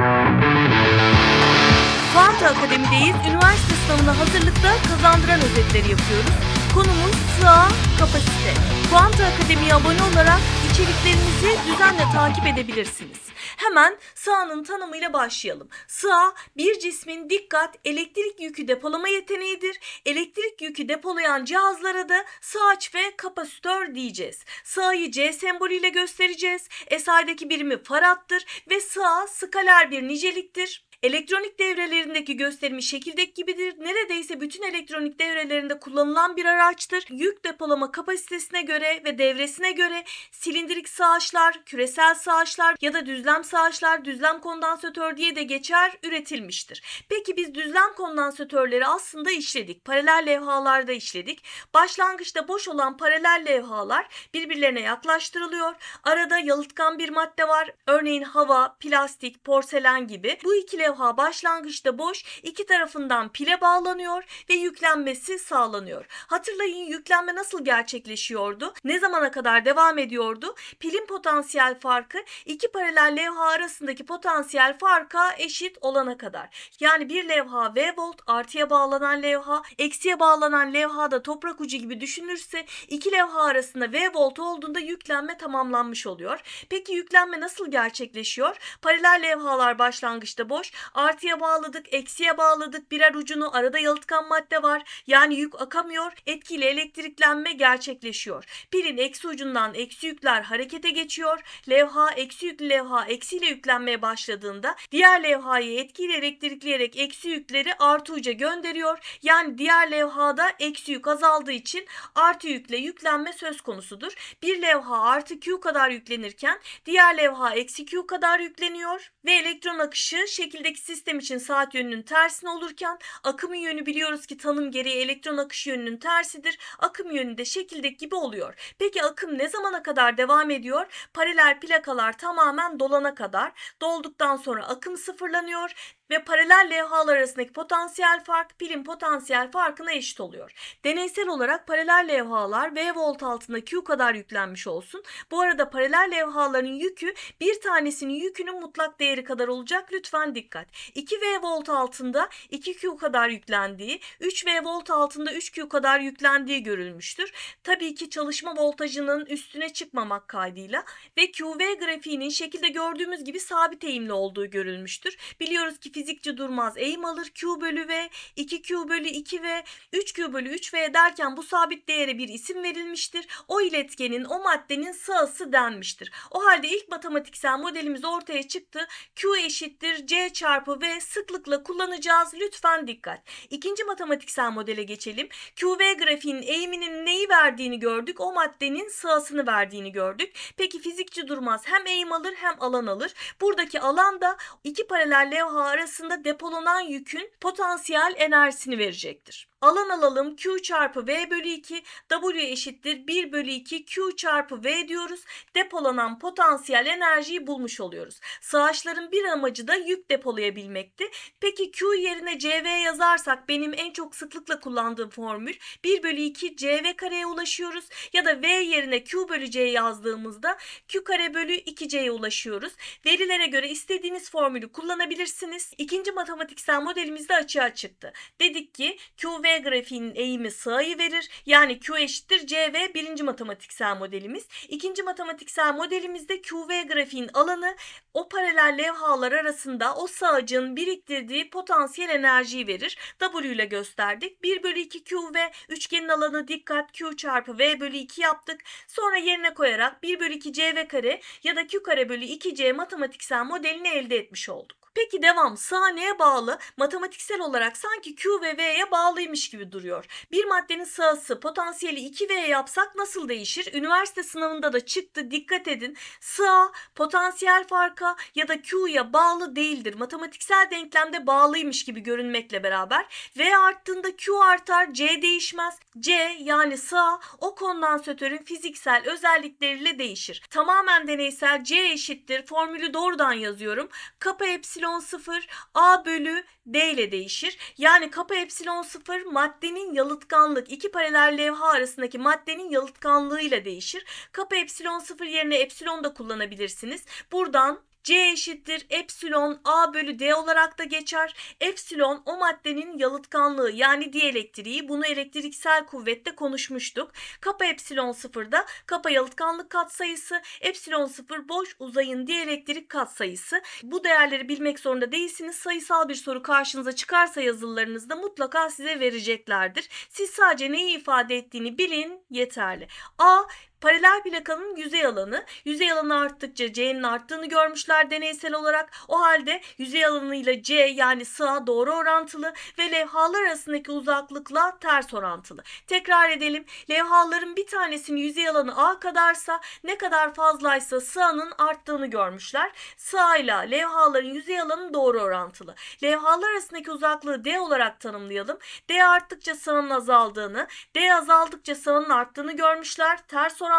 Thank you. Kuanta Akademi'deyiz. Üniversite sınavına hazırlıkta kazandıran özetleri yapıyoruz. Konumuz sığ kapasite. Kuanta Akademi'ye abone olarak içeriklerimizi düzenle takip edebilirsiniz. Hemen sığanın tanımıyla başlayalım. Sığ bir cismin dikkat elektrik yükü depolama yeteneğidir. Elektrik yükü depolayan cihazlara da sığaç ve kapasitör diyeceğiz. Sığayı C sembolüyle göstereceğiz. SI'deki birimi farattır ve sığ skaler bir niceliktir. Elektronik devrelerindeki gösterimi şekildeki gibidir. Neredeyse bütün elektronik devrelerinde kullanılan bir araçtır. Yük depolama kapasitesine göre ve devresine göre silindirik sağaçlar, küresel sağaçlar ya da düzlem sağaçlar, düzlem kondansatör diye de geçer üretilmiştir. Peki biz düzlem kondansatörleri aslında işledik. Paralel levhalarda işledik. Başlangıçta boş olan paralel levhalar birbirlerine yaklaştırılıyor. Arada yalıtkan bir madde var. Örneğin hava, plastik, porselen gibi. Bu iki levha başlangıçta boş, iki tarafından pile bağlanıyor ve yüklenmesi sağlanıyor. Hatırlayın yüklenme nasıl gerçekleşiyordu? Ne zamana kadar devam ediyordu? Pilin potansiyel farkı iki paralel levha arasındaki potansiyel farka eşit olana kadar. Yani bir levha V volt artıya bağlanan levha, eksiye bağlanan levha da toprak ucu gibi düşünülürse iki levha arasında V volt olduğunda yüklenme tamamlanmış oluyor. Peki yüklenme nasıl gerçekleşiyor? Paralel levhalar başlangıçta boş, artıya bağladık, eksiye bağladık, birer ucunu arada yalıtkan madde var. Yani yük akamıyor, etkili elektriklenme gerçekleşiyor. Pilin eksi ucundan eksi yükler harekete geçiyor. Levha eksi yüklü levha eksiyle yüklenmeye başladığında diğer levhayı etkiyle elektrikleyerek eksi yükleri artı uca gönderiyor. Yani diğer levhada eksi yük azaldığı için artı yükle yüklenme söz konusudur. Bir levha artı Q kadar yüklenirken diğer levha eksi Q kadar yükleniyor ve elektron akışı şekildeki sistem için saat yönünün tersine olurken akımın yönü biliyoruz ki tanım gereği elektron akışı yönünün tersidir. Akım yönü de şekildeki gibi oluyor. Peki akım ne zamana kadar devam ediyor? Paralel plakalar tamamen dolana kadar. Dolduktan sonra akım sıfırlanıyor ve paralel levhalar arasındaki potansiyel fark pilin potansiyel farkına eşit oluyor. Deneysel olarak paralel levhalar V volt altında Q kadar yüklenmiş olsun. Bu arada paralel levhaların yükü bir tanesinin yükünün mutlak değeri kadar olacak. Lütfen dikkat. 2 V volt altında 2 Q kadar yüklendiği, 3 V volt altında 3 Q kadar yüklendiği görülmüştür. Tabii ki çalışma voltajının üstüne çıkmamak kaydıyla ve QV grafiğinin şekilde gördüğümüz gibi sabit eğimli olduğu görülmüştür. Biliyoruz ki fizikçi durmaz eğim alır Q bölü V, 2Q bölü 2V, 3Q bölü 3V derken bu sabit değere bir isim verilmiştir. O iletkenin, o maddenin sağısı denmiştir. O halde ilk matematiksel modelimiz ortaya çıktı. Q eşittir C çarpı V sıklıkla kullanacağız. Lütfen dikkat. İkinci matematiksel modele geçelim. QV grafiğinin eğiminin neyi verdiğini gördük. O maddenin sağısını verdiğini gördük. Peki fizikçi durmaz hem eğim alır hem alan alır. Buradaki alan da iki paralel levha arasında depolanan yükün potansiyel enerjisini verecektir. Alan alalım Q çarpı V bölü 2 W eşittir 1 bölü 2 Q çarpı V diyoruz. Depolanan potansiyel enerjiyi bulmuş oluyoruz. Sığaçların bir amacı da yük depolayabilmekti. Peki Q yerine CV yazarsak benim en çok sıklıkla kullandığım formül 1 bölü 2 CV kareye ulaşıyoruz. Ya da V yerine Q bölü C yazdığımızda Q kare bölü 2C'ye ulaşıyoruz. Verilere göre istediğiniz formülü kullanabilirsiniz. İkinci matematiksel modelimiz de açığa çıktı. Dedik ki QV grafiğinin eğimi sığayı verir. Yani Q eşittir CV birinci matematiksel modelimiz. İkinci matematiksel modelimizde QV grafiğin alanı o paralel levhalar arasında o sağacın biriktirdiği potansiyel enerjiyi verir. W ile gösterdik. 1 bölü 2 QV üçgenin alanı dikkat Q çarpı V bölü 2 yaptık. Sonra yerine koyarak 1 bölü 2 CV kare ya da Q kare bölü 2C matematiksel modelini elde etmiş olduk. Peki devam sahneye bağlı matematiksel olarak sanki Q ve V'ye bağlıymış gibi duruyor. Bir maddenin sağısı potansiyeli 2V yapsak nasıl değişir? Üniversite sınavında da çıktı dikkat edin. Sağ potansiyel farka ya da Q'ya bağlı değildir. Matematiksel denklemde bağlıymış gibi görünmekle beraber V arttığında Q artar C değişmez. C yani sağ o kondansatörün fiziksel özellikleriyle değişir. Tamamen deneysel C eşittir formülü doğrudan yazıyorum. Kapı epsilon 0 A bölü D ile değişir. Yani kapı epsilon 0 maddenin yalıtkanlık iki paralel levha arasındaki maddenin yalıtkanlığı ile değişir. Kapı epsilon 0 yerine epsilon da kullanabilirsiniz. Buradan C eşittir epsilon A bölü D olarak da geçer. Epsilon o maddenin yalıtkanlığı yani dielektriği. Bunu elektriksel kuvvette konuşmuştuk. Kappa epsilon sıfırda kappa yalıtkanlık katsayısı, epsilon sıfır boş uzayın dielektrik katsayısı. Bu değerleri bilmek zorunda değilsiniz. Sayısal bir soru karşınıza çıkarsa yazılılarınızda mutlaka size vereceklerdir. Siz sadece neyi ifade ettiğini bilin yeterli. A Paralel plakanın yüzey alanı, yüzey alanı arttıkça C'nin arttığını görmüşler deneysel olarak. O halde yüzey alanıyla C yani sağ doğru orantılı ve levhalar arasındaki uzaklıkla ters orantılı. Tekrar edelim. Levhaların bir tanesinin yüzey alanı A kadarsa ne kadar fazlaysa sağının arttığını görmüşler. Sağ ile levhaların yüzey alanı doğru orantılı. Levhalar arasındaki uzaklığı D olarak tanımlayalım. D arttıkça sağının azaldığını, D azaldıkça sağının arttığını görmüşler. Ters orantılı.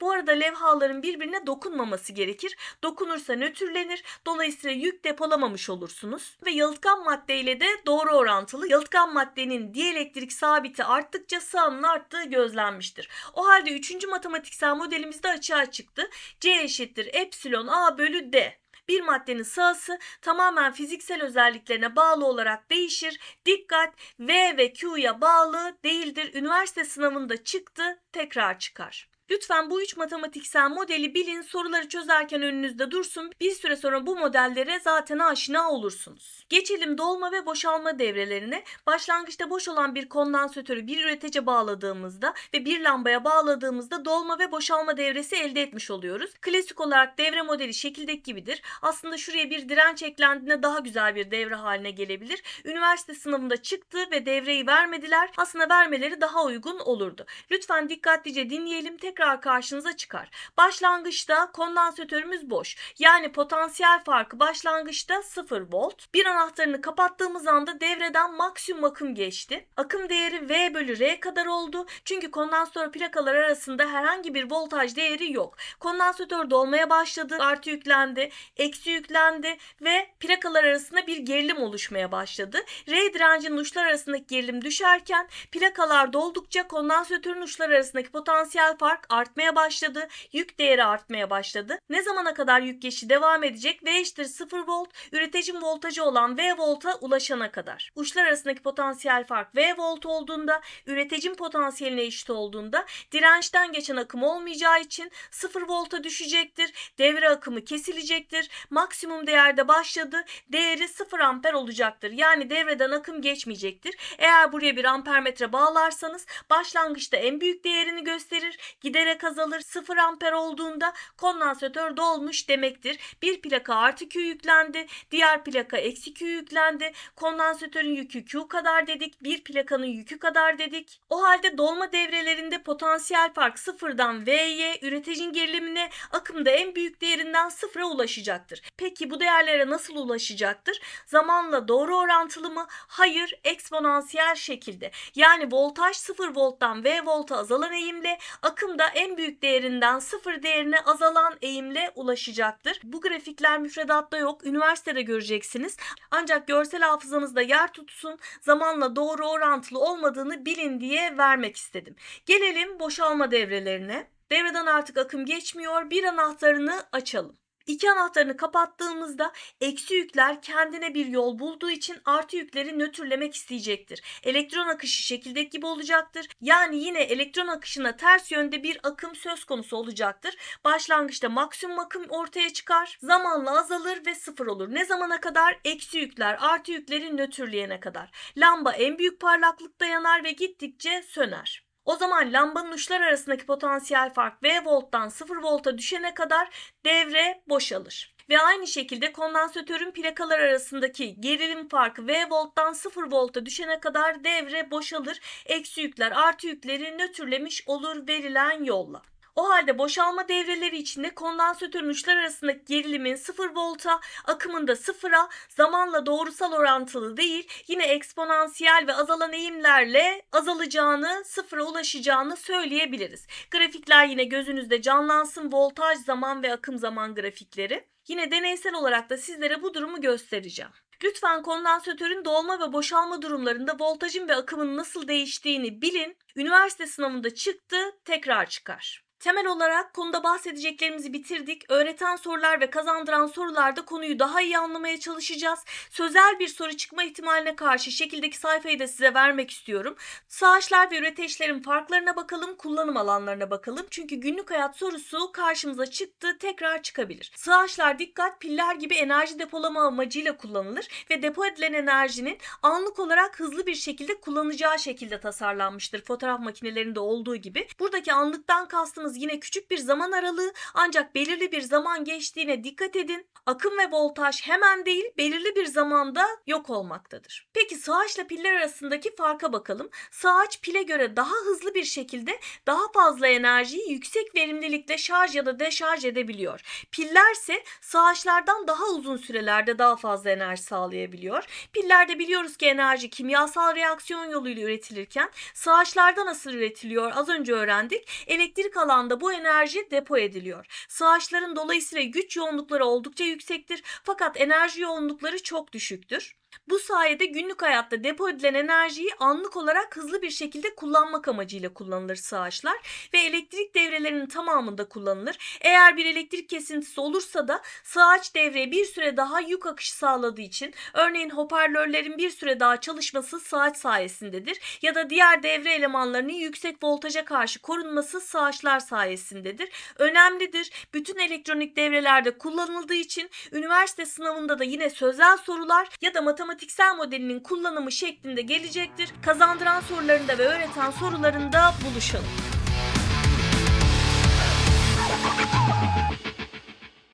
Bu arada levhaların birbirine dokunmaması gerekir. Dokunursa nötrlenir. Dolayısıyla yük depolamamış olursunuz. Ve yalıtkan maddeyle de doğru orantılı. Yalıtkan maddenin dielektrik sabiti arttıkça sağının arttığı gözlenmiştir. O halde 3. matematiksel modelimizde açığa çıktı. C eşittir epsilon A bölü D. Bir maddenin sahası tamamen fiziksel özelliklerine bağlı olarak değişir. Dikkat V ve Q'ya bağlı değildir. Üniversite sınavında çıktı, tekrar çıkar. Lütfen bu üç matematiksel modeli bilin, soruları çözerken önünüzde dursun. Bir süre sonra bu modellere zaten aşina olursunuz. Geçelim dolma ve boşalma devrelerine. Başlangıçta boş olan bir kondansatörü bir üretece bağladığımızda ve bir lambaya bağladığımızda dolma ve boşalma devresi elde etmiş oluyoruz. Klasik olarak devre modeli şekildeki gibidir. Aslında şuraya bir direnç eklendiğinde daha güzel bir devre haline gelebilir. Üniversite sınavında çıktı ve devreyi vermediler. Aslında vermeleri daha uygun olurdu. Lütfen dikkatlice dinleyelim. Tekrar karşınıza çıkar. Başlangıçta kondansatörümüz boş. Yani potansiyel farkı başlangıçta 0 volt. Bir anahtarını kapattığımız anda devreden maksimum akım geçti. Akım değeri V bölü R kadar oldu. Çünkü kondansatör plakalar arasında herhangi bir voltaj değeri yok. Kondansatör dolmaya başladı. Artı yüklendi, eksi yüklendi ve plakalar arasında bir gerilim oluşmaya başladı. R direncinin uçlar arasındaki gerilim düşerken plakalar doldukça kondansatörün uçlar arasındaki potansiyel fark artmaya başladı. Yük değeri artmaya başladı. Ne zamana kadar yük geçişi devam edecek? V eşittir 0 volt. Üreticinin voltajı olan V volta ulaşana kadar. Uçlar arasındaki potansiyel fark V volt olduğunda, üreticinin potansiyeline eşit olduğunda dirençten geçen akım olmayacağı için 0 volta düşecektir. Devre akımı kesilecektir. Maksimum değerde başladı. Değeri 0 amper olacaktır. Yani devreden akım geçmeyecektir. Eğer buraya bir ampermetre bağlarsanız başlangıçta en büyük değerini gösterir. Giderek azalır. 0 amper olduğunda kondansatör dolmuş demektir. Bir plaka artı Q yüklendi. Diğer plaka eksi Q yüklendi. Kondansatörün yükü Q kadar dedik. Bir plakanın yükü kadar dedik. O halde dolma devrelerinde potansiyel fark sıfırdan V'ye, üreticinin gerilimine, akımda en büyük değerinden sıfıra ulaşacaktır. Peki bu değerlere nasıl ulaşacaktır? Zamanla doğru orantılı mı? Hayır, eksponansiyel şekilde. Yani voltaj 0 volttan V volta azalan eğimle, akımda en büyük değerinden sıfır değerine azalan eğimle ulaşacaktır. Bu grafikler müfredatta yok. Üniversitede göreceksiniz. Ancak görsel hafızanızda yer tutsun. Zamanla doğru orantılı olmadığını bilin diye vermek istedim. Gelelim boşalma devrelerine. Devreden artık akım geçmiyor. Bir anahtarını açalım. İki anahtarını kapattığımızda eksi yükler kendine bir yol bulduğu için artı yükleri nötrlemek isteyecektir. Elektron akışı şekildeki gibi olacaktır. Yani yine elektron akışına ters yönde bir akım söz konusu olacaktır. Başlangıçta maksimum akım ortaya çıkar. Zamanla azalır ve sıfır olur. Ne zamana kadar? Eksi yükler artı yükleri nötrleyene kadar. Lamba en büyük parlaklıkta yanar ve gittikçe söner. O zaman lambanın uçlar arasındaki potansiyel fark V volttan 0 volta düşene kadar devre boşalır. Ve aynı şekilde kondansatörün plakalar arasındaki gerilim farkı V volttan 0 volta düşene kadar devre boşalır. Eksi yükler artı yükleri nötrlemiş olur verilen yolla. O halde boşalma devreleri içinde kondansatörün uçlar arasındaki gerilimin 0 volta, akımında sıfıra, zamanla doğrusal orantılı değil, yine eksponansiyel ve azalan eğimlerle azalacağını, sıfıra ulaşacağını söyleyebiliriz. Grafikler yine gözünüzde canlansın. Voltaj zaman ve akım zaman grafikleri. Yine deneysel olarak da sizlere bu durumu göstereceğim. Lütfen kondansatörün dolma ve boşalma durumlarında voltajın ve akımın nasıl değiştiğini bilin. Üniversite sınavında çıktı, tekrar çıkar. Temel olarak konuda bahsedeceklerimizi bitirdik. Öğreten sorular ve kazandıran sorularda konuyu daha iyi anlamaya çalışacağız. Sözel bir soru çıkma ihtimaline karşı şekildeki sayfayı da size vermek istiyorum. Sağaçlar ve üreteçlerin farklarına bakalım, kullanım alanlarına bakalım. Çünkü günlük hayat sorusu karşımıza çıktı, tekrar çıkabilir. Sığaçlar dikkat piller gibi enerji depolama amacıyla kullanılır ve depo edilen enerjinin anlık olarak hızlı bir şekilde kullanacağı şekilde tasarlanmıştır. Fotoğraf makinelerinde olduğu gibi. Buradaki anlıktan kastımız yine küçük bir zaman aralığı ancak belirli bir zaman geçtiğine dikkat edin. Akım ve voltaj hemen değil belirli bir zamanda yok olmaktadır. Peki sağaçla piller arasındaki farka bakalım. Sağaç pile göre daha hızlı bir şekilde daha fazla enerjiyi yüksek verimlilikle şarj ya da deşarj edebiliyor. Pillerse sağaçlardan daha uzun sürelerde daha fazla enerji sağlayabiliyor. Pillerde biliyoruz ki enerji kimyasal reaksiyon yoluyla üretilirken sağaçlarda nasıl üretiliyor az önce öğrendik. Elektrik alanda bu enerji depo ediliyor. Sağaçların dolayısıyla güç yoğunlukları oldukça yüksektir fakat enerji yoğunlukları çok düşüktür. Bu sayede günlük hayatta depo edilen enerjiyi anlık olarak hızlı bir şekilde kullanmak amacıyla kullanılır sağaçlar ve elektrik devrelerinin tamamında kullanılır. Eğer bir elektrik kesintisi olursa da sağaç devreye bir süre daha yük akışı sağladığı için örneğin hoparlörlerin bir süre daha çalışması sağaç sayesindedir ya da diğer devre elemanlarının yüksek voltaja karşı korunması sağaçlar sayesindedir. Önemlidir. Bütün elektronik devrelerde kullanıldığı için üniversite sınavında da yine sözel sorular ya da matematiksel modelinin kullanımı şeklinde gelecektir. Kazandıran sorularında ve öğreten sorularında buluşalım.